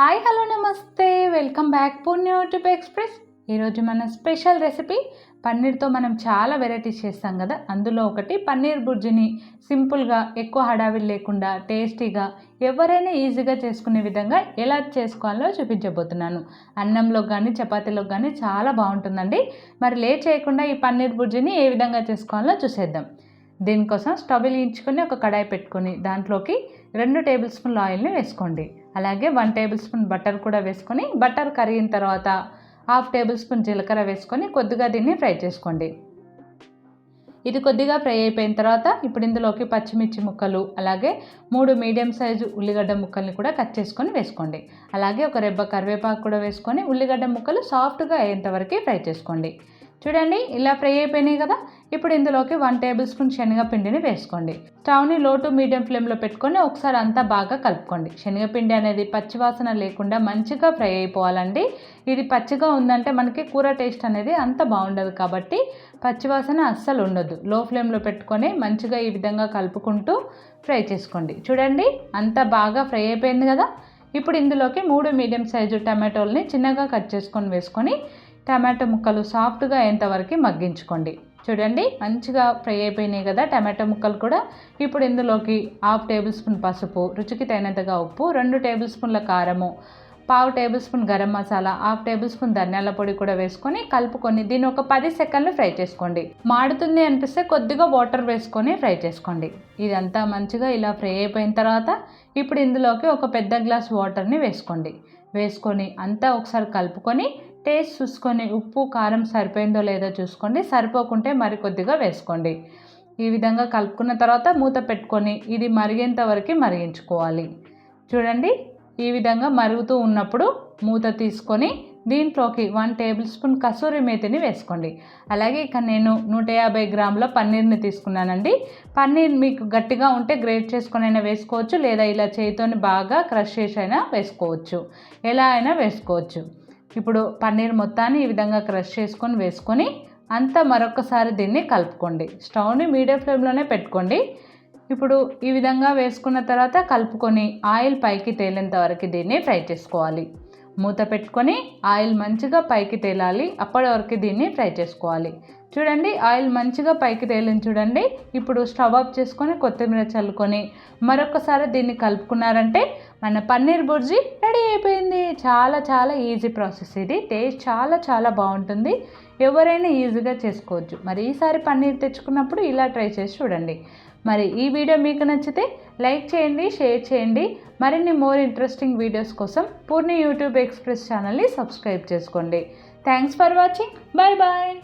Hi hello నమస్తే. Welcome back Poorni YouTube express. ఈరోజు మన స్పెషల్ రెసిపీ పన్నీర్తో మనం చాలా వెరైటీస్ చేస్తాం కదా. అందులో ఒకటి పన్నీర్ బుర్జిని సింపుల్గా ఎక్కువ హడావిడి లేకుండా టేస్టీగా ఎవరైనా ఈజీగా చేసుకునే విధంగా ఎలా చేసుకోవాలో చూపించబోతున్నాను. అన్నంలో కానీ చపాతీలో కానీ చాలా బాగుంటుందండి. మరి లేట్ చేయకుండా ఈ పన్నీర్ బుర్జిని ఏ విధంగా చేసుకోవాలో చూసేద్దాం. దీనికోసం స్టవ్ వెలిగించుకొని ఒక కడాయి పెట్టుకొని దాంట్లోకి రెండు టేబుల్ స్పూన్ల ఆయిల్ని వేసుకోండి. అలాగే వన్ టేబుల్ స్పూన్ బటర్ కూడా వేసుకొని బటర్ కరిగిన తర్వాత హాఫ్ టేబుల్ స్పూన్ జీలకర్ర వేసుకొని కొద్దిగా దీన్ని ఫ్రై చేసుకోండి. ఇది కొద్దిగా ఫ్రై అయిపోయిన తర్వాత ఇప్పుడు ఇందులోకి పచ్చిమిర్చి ముక్కలు అలాగే మూడు మీడియం సైజు ఉల్లిగడ్డ ముక్కల్ని కూడా కట్ చేసుకొని వేసుకోండి. అలాగే ఒక రెబ్బ కరివేపాకు కూడా వేసుకొని ఉల్లిగడ్డ ముక్కలు సాఫ్ట్గా అయ్యేంతవరకు ఫ్రై చేసుకోండి. చూడండి ఇలా ఫ్రై అయిపోయినాయి కదా. ఇప్పుడు ఇందులోకి వన్ టేబుల్ స్పూన్ శనగపిండిని వేసుకోండి. స్టవ్ని లో టు మీడియం ఫ్లేమ్లో పెట్టుకొని ఒకసారి అంతా బాగా కలుపుకోండి. శనగపిండి అనేది పచ్చివాసన లేకుండా మంచిగా ఫ్రై అయిపోవాలండి. ఇది పచ్చిగా ఉందంటే మనకి కూర టేస్ట్ అనేది అంత బాగుండదు కాబట్టి పచ్చివాసన అస్సలు ఉండదు. లో ఫ్లేమ్లో పెట్టుకొని మంచిగా ఈ విధంగా కలుపుకుంటూ ఫ్రై చేసుకోండి. చూడండి అంతా బాగా ఫ్రై అయిపోయింది కదా. ఇప్పుడు ఇందులోకి మూడు మీడియం సైజు టమాటోల్ని చిన్నగా కట్ చేసుకొని వేసుకొని టమాటో ముక్కలు సాఫ్ట్గా అయ్యేంతవరకు మగ్గించుకోండి. చూడండి మంచిగా ఫ్రై అయిపోయినాయి కదా టమాటో ముక్కలు కూడా. ఇప్పుడు ఇందులోకి హాఫ్ టేబుల్ స్పూన్ పసుపు రుచికి తగినంతగా ఉప్పు రెండు టేబుల్ స్పూన్ల కారము పావు tablespoon garam masala half tablespoon ధనియాల పొడి కూడా వేసుకొని కలుపుకొని దీన్ని ఒక పది సెకండ్లు ఫ్రై చేసుకోండి. మాడుతుంది అనిపిస్తే కొద్దిగా వాటర్ వేసుకొని ఫ్రై చేసుకోండి. ఇదంతా మంచిగా ఇలా ఫ్రై అయిపోయిన తర్వాత ఇప్పుడు ఇందులోకి ఒక పెద్ద గ్లాస్ వాటర్ని వేసుకోండి. వేసుకొని అంతా ఒకసారి కలుపుకొని టేస్ట్ చూసుకొని ఉప్పు కారం సరిపోయిందో లేదో చూసుకోండి. సరిపోకుంటే మరి కొద్దిగా వేసుకోండి. ఈ విధంగా కలుపుకున్న తర్వాత మూత పెట్టుకొని ఇది మరిగేంత వరకు మరిగించుకోవాలి. చూడండి ఈ విధంగా మరుగుతూ ఉన్నప్పుడు మూత తీసుకొని దీంట్లోకి వన్ టేబుల్ స్పూన్ కసూరి మేతిని వేసుకోండి. అలాగే ఇక నేను నూట యాభై గ్రాముల పన్నీర్ని తీసుకున్నానండి. పన్నీర్ మీకు గట్టిగా ఉంటే గ్రేట్ చేసుకొని అయినా వేసుకోవచ్చు లేదా ఇలా చేతితో బాగా క్రష్ చేసి అయినా వేసుకోవచ్చు. ఎలా అయినా వేసుకోవచ్చు. ఇప్పుడు పన్నీర్ మొత్తాన్ని ఈ విధంగా క్రష్ చేసుకొని వేసుకొని అంతా మరొకసారి దీన్ని కలుపుకోండి. స్టవ్ని మీడియం ఫ్లేమ్లోనే పెట్టుకోండి. ఇప్పుడు ఈ విధంగా వేసుకున్న తర్వాత కలుపుకొని ఆయిల్ పైకి తేలేంత వరకు దీన్ని ఫ్రై చేసుకోవాలి. మూత పెట్టుకొని ఆయిల్ మంచిగా పైకి తేలాలి. అప్పటి వరకు దీన్ని ఫ్రై చేసుకోవాలి. చూడండి ఆయిల్ మంచిగా పైకి తేలింది చూడండి. ఇప్పుడు స్టవ్ ఆఫ్ చేసుకొని కొత్తిమీర చల్లుకొని మరొకసారి దీన్ని కలుపుకున్నారంటే మన పన్నీర్ బుర్జీ రెడీ అయిపోయింది. చాలా చాలా ఈజీ ప్రాసెస్ ఇది. టేస్ట్ చాలా చాలా బాగుంటుంది. ఎవరైనా ఈజీగా చేసుకోవచ్చు. మరి ఈసారి పన్నీర్ తెచ్చుకున్నప్పుడు ఇలా ట్రై చేసి చూడండి. మరి ఈ వీడియో మీకు నచ్చితే లైక్ చేయండి షేర్ చేయండి. మరిన్ని మోర్ ఇంట్రెస్టింగ్ వీడియోస్ కోసం పూర్ణి యూట్యూబ్ ఎక్స్ప్రెస్ ఛానల్ని సబ్స్క్రైబ్ చేసుకోండి. Thanks for watching bye bye